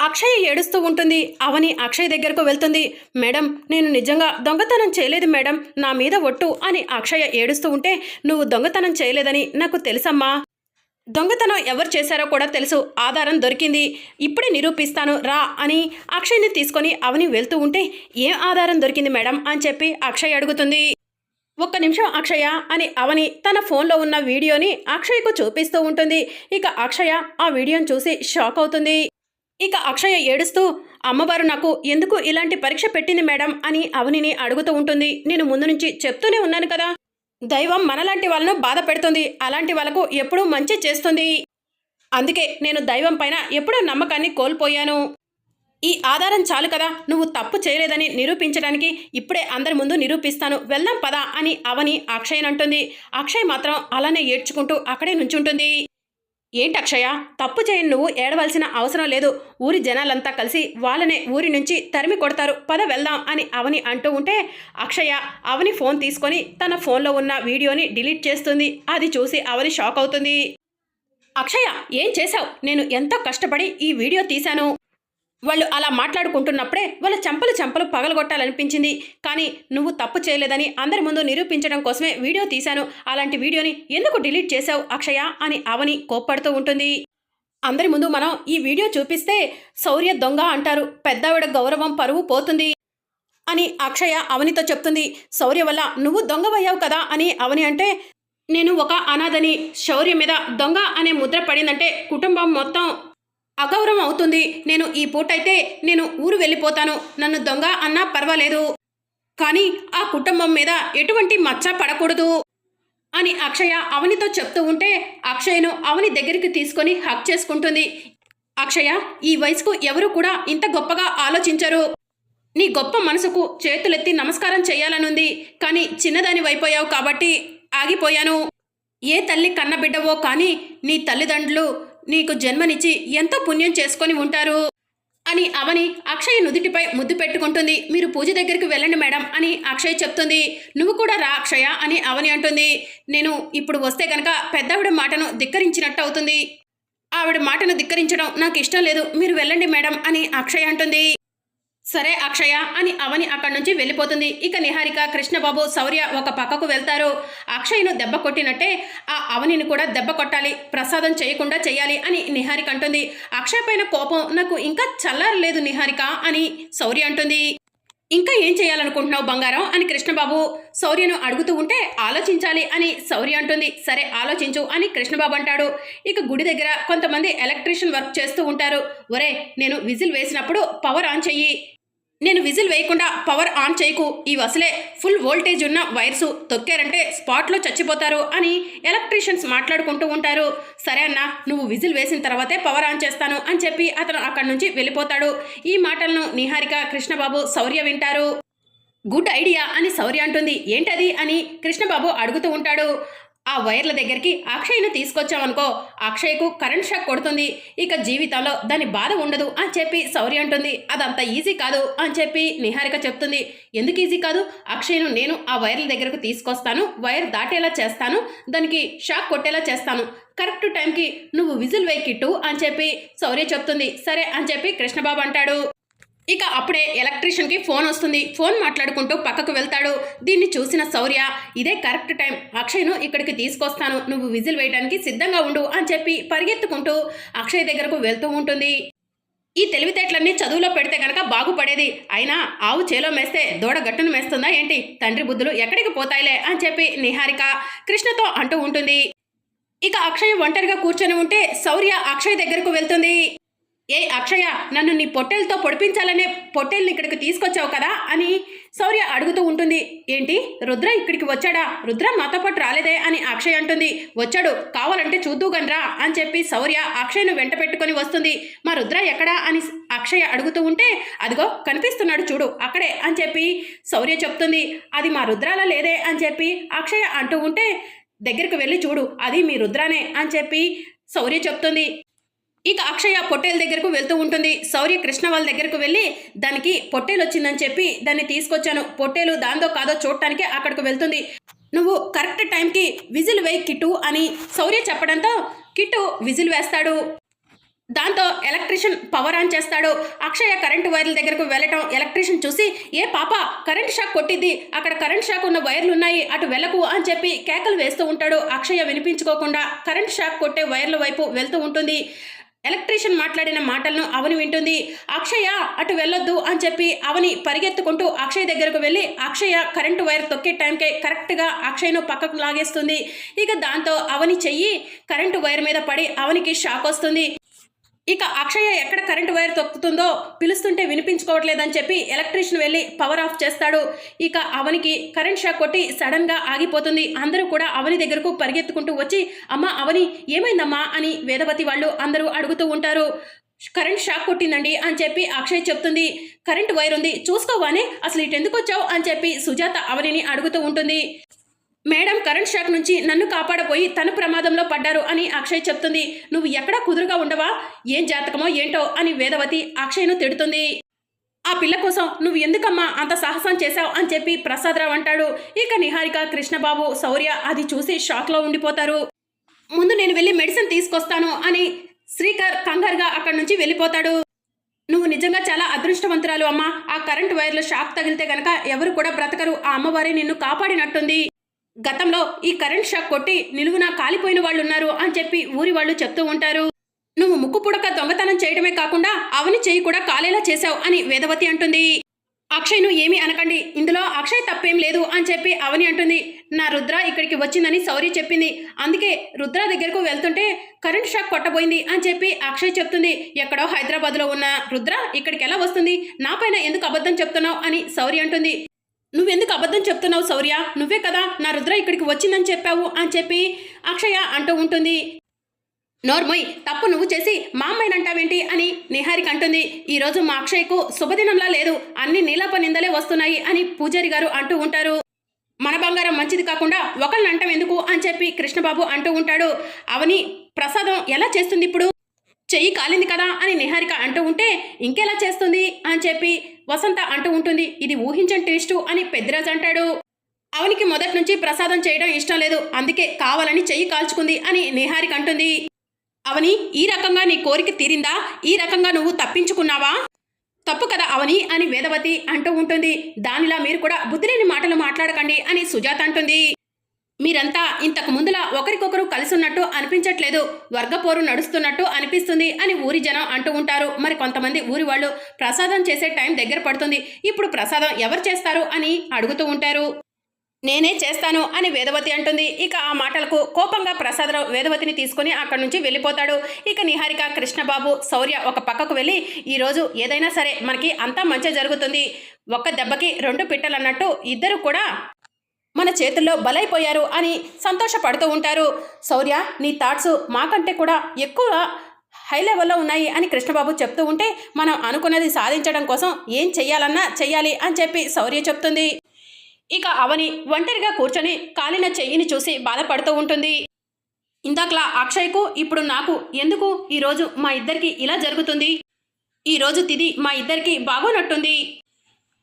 అక్షయ్ ఏడుస్తూ ఉంటుంది. అవని అక్షయ్ దగ్గరకు వెళ్తుంది. మేడం నేను నిజంగా దొంగతనం చేయలేదు మేడం. నా మీద ఒట్టు అని అక్షయ ఏడుస్తూ ఉంటే నువ్వు దొంగతనం చేయలేదని నాకు తెలుసమ్మా. దొంగతనం ఎవరు చేశారో కూడా తెలుసు. ఆధారం దొరికింది. ఇప్పుడే నిరూపిస్తాను రా అని అక్షయ్ని తీసుకొని అవని వెళ్తూ ఉంటే ఏం ఆధారం దొరికింది మేడం అని చెప్పి అక్షయ్ అడుగుతుంది. ఒక్క నిమిషం అక్షయ అని అవని తన ఫోన్లో ఉన్న వీడియోని అక్షయ్కు చూపిస్తూ ఉంటుంది. ఇక అక్షయ ఆ వీడియోని చూసి షాక్ అవుతుంది. ఇక అక్షయ ఏడుస్తూ అమ్మవారు నాకు ఎందుకు ఇలాంటి పరీక్ష పెట్టింది మేడం? అని అవనిని అడుగుతూ ఉంటుంది. నేను ముందు నుంచి చెప్తూనే ఉన్నాను కదా. దైవం మనలాంటి వాళ్ళను బాధ పెడుతుంది. అలాంటి వాళ్ళకు ఎప్పుడూ మంచి చేస్తుంది. అందుకే నేను దైవం పైన ఎప్పుడూ నమ్మకాన్ని కోల్పోయాను. ఈ ఆధారం చాలు కదా. నువ్వు తప్పు చేయలేదని నిరూపించడానికి ఇప్పుడే అందరి ముందు నిరూపిస్తాను. వెళ్దాం పదా అని అవని అక్షయ్ అంటుంది అక్షయ్ మాత్రం అలానే ఏడ్చుకుంటూ అక్కడే నుంచుంటుంది. ఏంటి అక్షయ? తప్పు చేయని నువ్వు ఏడవలసిన అవసరం లేదు. ఊరి జనాలంతా కలిసి వాళ్ళనే ఊరి నుంచి తరిమి కొడతారు. పద వెళ్దాం అని అవని అంటూ ఉంటే అక్షయ అవని ఫోన్ తీసుకొని తన ఫోన్లో ఉన్న వీడియోని డిలీట్ చేస్తుంది. అది చూసి అవని షాక్ అవుతుంది. అక్షయ ఏం చేశావు? నేను ఎంతో కష్టపడి ఈ వీడియో తీశాను. వాళ్ళు అలా మాట్లాడుకుంటున్నప్పుడే వాళ్ళ చెంపలు చెంపలు పగలగొట్టాలనిపించింది. కానీ నువ్వు తప్పు చేయలేదని అందరి ముందు నిరూపించడం కోసమే వీడియో తీశాను. అలాంటి వీడియోని ఎందుకు డిలీట్ చేశావు అక్షయ అని అవని కోప్పడుతూ ఉంటుంది. అందరి ముందు మనం ఈ వీడియో చూపిస్తే శౌర్య దొంగ అంటారు. పెద్దావిడ గౌరవం పరువు పోతుంది అని అక్షయ అవనితో చెప్తుంది. శౌర్య వల్ల నువ్వు దొంగవయ్యావు కదా అని అవని అంటే నేను ఒక అనాథని. శౌర్య మీద దొంగ అనే ముద్ర పడిందంటే కుటుంబం మొత్తం అగౌరవం అవుతుంది. నేను ఈ పూటైతే నేను ఊరు వెళ్ళిపోతాను. నన్ను దొంగ అన్నా పర్వాలేదు. కానీ ఆ కుటుంబం మీద ఎటువంటి మచ్చ పడకూడదు అని అక్షయ అవనితో చెప్తూ ఉంటే అక్షయను అవని దగ్గరికి తీసుకొని హక్ చేసుకుంటుంది. అక్షయ ఈ వయసుకు ఎవరు కూడా ఇంత గొప్పగా ఆలోచించరు. నీ గొప్ప మనసుకు చేతులెత్తి నమస్కారం చేయాలనుంది. కానీ చిన్నదాని వైపోయావు కాబట్టి ఆగిపోయాను. ఏ తల్లి కన్నబిడ్డవో కానీ నీ తల్లిదండ్రులు నీకు జన్మనిచ్చి ఎంతో పుణ్యం చేసుకొని ఉంటారు అని అవని అక్షయ్ నుదుటిపై ముద్దు పెట్టుకుంటుంది. మీరు పూజ దగ్గరికి వెళ్ళండి మేడం అని అక్షయ్ చెప్తుంది. నువ్వు కూడా రా అక్షయ అని అవని అంటుంది. నేను ఇప్పుడు వస్తే కనుక పెద్దవిడ మాటను ధిక్కరించినట్టు అవుతుంది. ఆవిడ మాటను ధిక్కరించడం నాకు ఇష్టం లేదు. మీరు వెళ్ళండి మేడం అని అక్షయ్ అంటుంది. సరే అక్షయ అని అవని అక్కడి నుంచి వెళ్ళిపోతుంది. ఇక నిహారిక కృష్ణబాబు శౌర్య ఒక పక్కకు వెళ్తారు. అక్షయ్ను దెబ్బ కొట్టినట్టే ఆ అవనిని కూడా దెబ్బ కొట్టాలి. ప్రసాదం చేయకుండా చేయాలి అని నిహారిక అంటుంది. అక్షయ్ పైన కోపం నాకు ఇంకా చల్లారలేదు నిహారిక అని శౌర్య అంటుంది. ఇంకా ఏం చేయాలనుకుంటున్నావు బంగారం అని కృష్ణబాబు శౌర్యను అడుగుతూ ఉంటే ఆలోచించాలి అని శౌర్య అంటుంది. సరే ఆలోచించు అని కృష్ణబాబు అంటాడు. ఇక గుడి దగ్గర కొంతమంది ఎలక్ట్రీషియన్ వర్క్ చేస్తూ ఉంటారు. ఒరే నేను విజిల్ వేసినప్పుడు పవర్ ఆన్ చెయ్యి. నేను విజిల్ వేయకుండా పవర్ ఆన్ చేయకు. ఇవి అసలే ఫుల్ వోల్టేజ్ ఉన్న వైర్స్ తొక్కారంటే స్పాట్లో చచ్చిపోతారు అని ఎలక్ట్రీషియన్స్ మాట్లాడుకుంటూ ఉంటారు. సరే అన్న నువ్వు విజిల్ వేసిన తర్వాతే పవర్ ఆన్ చేస్తాను అని చెప్పి అతను అక్కడి నుంచి వెళ్ళిపోతాడు. ఈ మాటలను నిహారిక కృష్ణబాబు శౌర్య వింటారు. గుడ్ ఐడియా అని శౌర్య అంటుంది. ఏంటది అని కృష్ణబాబు అడుగుతూ ఉంటాడు. ఆ వైర్ల దగ్గరికి అక్షయ్ను తీసుకొచ్చామనుకో అక్షయ్కు కరెంట్ షాక్ కొడుతుంది. ఇక జీవితంలో దాని బాధ ఉండదు అని చెప్పి శౌర్య అంటుంది. అదంత ఈజీ కాదు అని చెప్పి నిహారిక చెప్తుంది. ఎందుకు ఈజీ కాదు? అక్షయ్ను నేను ఆ వైర్ల దగ్గరకు తీసుకొస్తాను. వైర్ దాటేలా చేస్తాను. దానికి షాక్ కొట్టేలా చేస్తాను. కరెక్ట్ టైంకి నువ్వు విజిల్ వేకిట్టు అని చెప్పి సౌర్య చెప్తుంది. సరే అని చెప్పి కృష్ణబాబు అంటాడు. ఇక అప్పుడే ఎలక్ట్రీషియన్కి ఫోన్ వస్తుంది. ఫోన్ మాట్లాడుకుంటూ పక్కకు వెళ్తాడు. దీన్ని చూసిన శౌర్య ఇదే కరెక్ట్ టైం అక్షయ్ను ఇక్కడికి తీసుకొస్తాను. నువ్వు విజిల్ వేయడానికి సిద్ధంగా ఉండు అని చెప్పి పరిగెత్తుకుంటూ అక్షయ్ దగ్గరకు వెళ్తూ ఉంటుంది. ఈ తెలివితేటలన్నీ చదువులో పెడితే గనక బాగుపడేది. అయినా ఆవు చేలో మేస్తే దూడ గట్టును మేస్తుందా ఏంటి? తండ్రి బుద్ధులు ఎక్కడికి పోతాయిలే అని చెప్పి నిహారిక కృష్ణతో అంటూ ఉంటుంది. ఇక అక్షయ్ ఒంటరిగా కూర్చొని ఉంటే శౌర్య అక్షయ్ దగ్గరకు వెళ్తుంది. ఏ అక్షయ నన్ను నీ పొట్టేలతో పొడిపించాలనే పొట్టేల్ని ఇక్కడికి తీసుకొచ్చావు కదా అని శౌర్య అడుగుతూ ఉంటుంది. ఏంటి? రుద్ర ఇక్కడికి వచ్చాడా? రుద్ర మాతో పాటు రాలేదే అని అక్షయ్ అంటుంది. వచ్చాడు. కావాలంటే చూద్దుగనరా అని చెప్పి శౌర్య అక్షయ్ను వెంట పెట్టుకొని వస్తుంది. మా రుద్ర ఎక్కడా అని అక్షయ అడుగుతూ ఉంటే అదిగో కనిపిస్తున్నాడు చూడు అక్కడే అని చెప్పి శౌర్య చెప్తుంది. అది మా రుద్రాల లేదే అని చెప్పి అక్షయ అంటూ ఉంటే దగ్గరికి వెళ్ళి చూడు అది మీ రుద్రానే అని చెప్పి శౌర్య చెప్తుంది. ఇక అక్షయ పొట్టేల దగ్గరకు వెళ్తూ ఉంటుంది. శౌర్య కృష్ణ వాళ్ళ దగ్గరకు వెళ్ళి దానికి పొట్టేలు వచ్చిందని చెప్పి దాన్ని తీసుకొచ్చాను. పొట్టేలు దాంతో కాదో చూడటానికి అక్కడికి వెళ్తుంది. నువ్వు కరెక్ట్ టైంకి విజిల్ వేయి కిట్టు అని శౌర్య చెప్పడంతో కిట్టు విజిల్ వేస్తాడు. దాంతో ఎలక్ట్రిషియన్ పవర్ ఆన్ చేస్తాడు. అక్షయ కరెంటు వైర్ల దగ్గరకు వెళ్ళటం ఎలక్ట్రిషియన్ చూసి ఏ పాప కరెంట్ షాక్ కొట్టింది అక్కడ కరెంట్ షాక్ ఉన్న వైర్లు ఉన్నాయి. అటు వెళ్ళకు అని చెప్పి కేకలు వేస్తూ ఉంటాడు అక్షయ వినిపించుకోకుండా. కరెంట్ షాక్ కొట్టే వైర్ల వైపు వెళ్తూ ఉంటుంది. ఎలక్ట్రీషియన్ మాట్లాడిన మాటలను అవని వింటుంది. అక్షయ అటు వెళ్ళొద్దు అని చెప్పి అవని పరిగెత్తుకుంటూ అక్షయ్ దగ్గరకు వెళ్ళి అక్షయ కరెంటు వైర్ తొక్కే టైంకే కరెక్ట్గా అక్షయ్ను పక్కకు లాగేస్తుంది. ఇక దాంతో అవని చెయ్యి కరెంటు వైర్ మీద పడి అవనికి షాక్ వస్తుంది. ఇక అక్షయ ఎక్కడ కరెంటు వైర్ తొక్కుతుందో పిలుస్తుంటే వినిపించుకోవట్లేదని చెప్పి ఎలక్ట్రీషియన్ వెళ్ళి పవర్ ఆఫ్ చేస్తాడు. ఇక అవనికి కరెంట్ షాక్ కొట్టి సడన్గా ఆగిపోతుంది. అందరూ కూడా అవని దగ్గరకు పరిగెత్తుకుంటూ వచ్చి అమ్మ అవని ఏమైందమ్మా? అని వేదవతి వాళ్ళు అందరూ అడుగుతూ ఉంటారు. కరెంట్ షాక్ కొట్టిందండి అని చెప్పి అక్షయ్ చెప్తుంది. కరెంట్ వైర్ ఉంది చూసుకోవానే అసలు ఇటు ఎందుకు వచ్చావు? అని చెప్పి సుజాత అవనిని అడుగుతూ ఉంటుంది. మేడం కరెంట్ షాక్ నుంచి నన్ను కాపాడపోయి తను ప్రమాదంలో పడ్డారు అని అక్షయ్ చెప్తుంది. నువ్వు ఎక్కడా కుదురుగా ఉండవా? ఏం జాతకమో ఏంటో అని వేదవతి అక్షయ్ను తిడుతుంది. ఆ పిల్ల కోసం నువ్వు ఎందుకమ్మా అంత సాహసం చేశావు అని చెప్పి ప్రసాదరావు అంటాడు. ఇక నిహారిక కృష్ణబాబు శౌర్య అది చూసి షాక్లో ఉండిపోతారు. ముందు నేను వెళ్ళి మెడిసిన్ తీసుకొస్తాను అని శ్రీకర్ కంగారుగా అక్కడి నుంచి వెళ్ళిపోతాడు. నువ్వు నిజంగా చాలా అదృష్టవంతురాలు అమ్మా. ఆ కరెంట్ వైర్లో షాక్ తగిలితే గనక ఎవరు కూడా బ్రతకరు. ఆ అమ్మవారి నిన్ను కాపాడినట్టుంది. గతంలో ఈ కరెంట్ షాక్ కొట్టి నిలువున కాలిపోయిన వాళ్ళు ఉన్నారు అని చెప్పి ఊరి వాళ్ళు చెప్తూ ఉంటారు. నువ్వు ముక్కు పుడక దొంగతనం చేయడమే కాకుండా అవని చేయి కూడా కాలేలా చేశావు అని వేదవతి అంటుంది. అక్షయ్ను ఏమీ అనకండి. ఇందులో అక్షయ్ తప్పేం లేదు అని చెప్పి అవని అంటుంది. నా రుద్ర ఇక్కడికి వచ్చిందని సౌరి చెప్పింది. అందుకే రుద్ర దగ్గరకు వెళ్తుంటే కరెంట్ షాక్ కొట్టబోయింది అని చెప్పి అక్షయ్ చెప్తుంది. ఎక్కడో హైదరాబాద్లో ఉన్న రుద్ర ఇక్కడికి ఎలా వస్తుంది? నాపైన ఎందుకు అబద్ధం చెప్తున్నావు అని సౌరి అంటుంది. నువ్వెందుకు అబద్ధం చెప్తున్నావు శౌర్య? నువ్వే కదా నా రుద్ర ఇక్కడికి వచ్చిందని చెప్పావు అని చెప్పి అక్షయ అంటూ ఉంటుంది. నోర్మోయ్ తప్పు నువ్వు చేసి మా అమ్మాయినంటావేంటి అని నిహారిక అంటుంది. ఈరోజు మా అక్షయ్కు శుభదినంలా లేదు అన్ని నీలప నిందలే వస్తున్నాయి అని పూజారి గారు అంటూ ఉంటారు. మన బంగారం మంచిది కాకుండా ఒకళ్ళని అంటాం ఎందుకు అని చెప్పి కృష్ణబాబు అంటూ ఉంటాడు. అవని ప్రసాదం ఎలా చేస్తుంది ఇప్పుడు? చెయ్యి కాలింది కదా అని నిహారిక అంటూ ఉంటే ఇంకెలా చేస్తుంది అని చెప్పి వసంత అంటూ ఉంటుంది ఇది ఊహించని టేస్టు అని పెద్దిరాజు అంటాడు. అవనికి మొదటి నుంచి ప్రసాదం చేయడం ఇష్టం లేదు అందుకే కావాలని చెయ్యి కాల్చుకుంది అని నిహారిక అంటుంది. అవని ఈ రకంగా నీ కోరిక తీరిందా? ఈ రకంగా నువ్వు తప్పించుకున్నావా? తప్పు కదా అవని అని వేదవతి అంటూ ఉంటుంది. దానిలా మీరు కూడా బుద్ధిలేని మాటలు మాట్లాడకండి అని సుజాత అంటుంది. మీరంతా ఇంతకు ముందులా ఒకరికొకరు కలిసున్నట్టు అనిపించట్లేదు. వర్గపోరు నడుస్తున్నట్టు అనిపిస్తుంది అని ఊరి జనం అంటూ ఉంటారు. మరి కొంతమంది ఊరి వాళ్ళు ప్రసాదం చేసే టైం దగ్గర పడుతుంది. ఇప్పుడు ప్రసాదం ఎవరు చేస్తారు అని అడుగుతూ ఉంటారు. నేనే చేస్తాను అని వేదవతి అంటుంది. ఇక ఆ మాటలకు కోపంగా ప్రసాదరావు వేదవతిని తీసుకుని అక్కడి నుంచి వెళ్ళిపోతాడు. ఇక నిహారిక కృష్ణబాబు శౌర్య ఒక పక్కకు వెళ్ళి ఈరోజు ఏదైనా సరే మనకి అంతా మంచి జరుగుతుంది. ఒక్క దెబ్బకి రెండు పిట్టలు అన్నట్టు ఇద్దరు కూడా మన చేతుల్లో బలైపోయారు అని సంతోషపడుతూ ఉంటారు. శౌర్య నీ థాట్స్ మాకంటే కూడా ఎక్కువ హై లెవెల్లో ఉన్నాయి అని కృష్ణబాబు చెప్తూ ఉంటే మనం అనుకున్నది సాధించడం కోసం ఏం చెయ్యాలన్నా చెయ్యాలి అని చెప్పి శౌర్య చెప్తుంది. ఇక అవని ఒంటరిగా కూర్చొని కాలిన చెయ్యిని చూసి బాధపడుతూ ఉంటుంది. ఇందాకలా అక్షయ్కు ఇప్పుడు నాకు ఎందుకు ఈరోజు మా ఇద్దరికి ఇలా జరుగుతుంది? ఈరోజు తిది మా ఇద్దరికి బాగోనట్టుంది.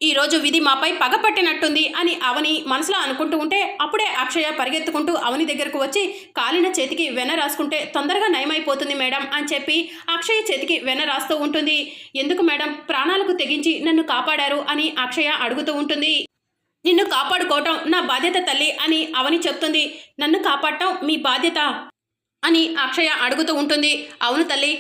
ఈరోజు విధి మాపై పగపట్టినట్టుంది అని అవని మనసులో అనుకుంటూ ఉంటే అప్పుడే అక్షయ పరిగెత్తుకుంటూ అవని దగ్గరకు వచ్చి కాలిన చేతికి వెన్న రాసుకుంటే తొందరగా నయమైపోతుంది మేడం అని చెప్పి అక్షయ చేతికి వెన్న రాస్తూ ఉంటుంది. ఎందుకు మేడం? ప్రాణాలకు తెగించి నన్ను కాపాడారు అని అక్షయ అడుగుతూ ఉంటుంది. నిన్ను కాపాడుకోవటం నా బాధ్యత తల్లి అని అవని చెప్తుంది. నన్ను కాపాడటం మీ బాధ్యత అని అక్షయ అడుగుతూ ఉంటుంది. అవును తల్లి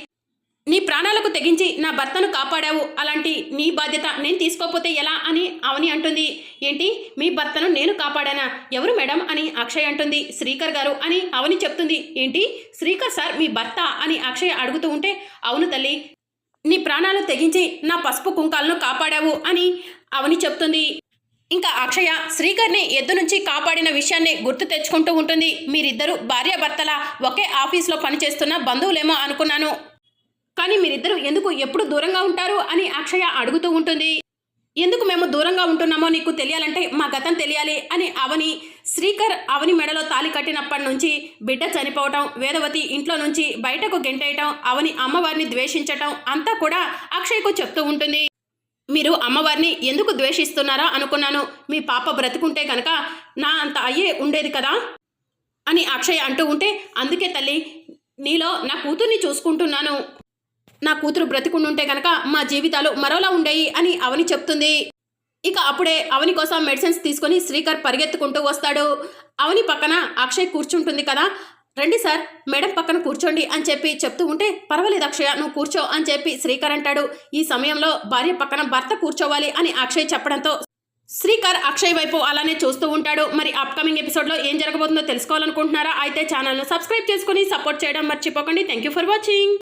నీ ప్రాణాలకు తెగించి నా భర్తను కాపాడావు. అలాంటి నీ బాధ్యత నేను తీసుకోకపోతే ఎలా అని అవని అంటుంది. ఏంటి? మీ భర్తను నేను కాపాడానా? ఎవరు మేడం? అని అక్షయ్ అంటుంది. శ్రీకర్ గారు అని అవని చెప్తుంది. ఏంటి? శ్రీకర్ సార్ మీ భర్త అని అక్షయ్ అడుగుతూ ఉంటే అవును తల్లి. నీ ప్రాణాలు తెగించి నా పసుపు కుంకాలను కాపాడావు అని అవని చెప్తుంది. ఇంకా అక్షయ శ్రీకర్ని ఎద్దు నుంచి కాపాడిన విషయాన్ని గుర్తు తెచ్చుకుంటూ ఉంటుంది. మీరిద్దరూ భార్యాభర్తల ఒకే ఆఫీస్లో పనిచేస్తున్న బంధువులేమో అనుకున్నాను. కానీ మీరిద్దరూ ఎందుకు ఎప్పుడు దూరంగా ఉంటారు అని అక్షయ అడుగుతూ ఉంటుంది. ఎందుకు మేము దూరంగా ఉంటున్నామో నీకు తెలియాలంటే మా గతం తెలియాలి అని అవని శ్రీకర్ అవని మెడలో తాలి కట్టినప్పటి నుంచి బిడ్డ చనిపోవటం వేదవతి ఇంట్లో నుంచి బయటకు గెంటేయటం అవని అమ్మవారిని ద్వేషించటం అంతా కూడా అక్షయ్కు చెప్తూ ఉంటుంది. మీరు అమ్మవారిని ఎందుకు ద్వేషిస్తున్నారా అనుకున్నాను. మీ పాప బ్రతుకుంటే కనుక నా అంత అయ్యే ఉండేది కదా? అని అక్షయ్ అంటూ ఉంటే అందుకే తల్లి నీలో నా కూతుర్ని చూసుకుంటున్నాను. నా కూతురు బ్రతికుండుంటే గనక మా జీవితాలు మరోలా ఉండేవి అని అవని చెప్తుంది. ఇక అప్పుడే అవని కోసం మెడిసిన్స్ తీసుకొని శ్రీకర్ పరిగెత్తుకుంటూ వస్తాడు. అవని పక్కన అక్షయ్ కూర్చుంటుంది కదా. రండి సార్ మేడం పక్కన కూర్చోండి అని చెప్పి చెప్తూ ఉంటే పర్వాలేదు అక్షయ నువ్వు కూర్చో అని చెప్పి శ్రీకర్ అంటాడు. ఈ సమయంలో భార్య పక్కన భర్త కూర్చోవాలి అని అక్షయ్ చెప్పడంతో శ్రీకర్ అక్షయ్ వైపు అలానే చూస్తూ ఉంటాడు. మరి అప్కమింగ్ ఎపిసోడ్లో ఏం జరగబోతుందో తెలుసుకోవాలనుకుంటున్నారా? అయితే ఛానల్ను సబ్స్క్రైబ్ చేసుకుని సపోర్ట్ చేయడం మర్చిపోకండి. Thank you for watching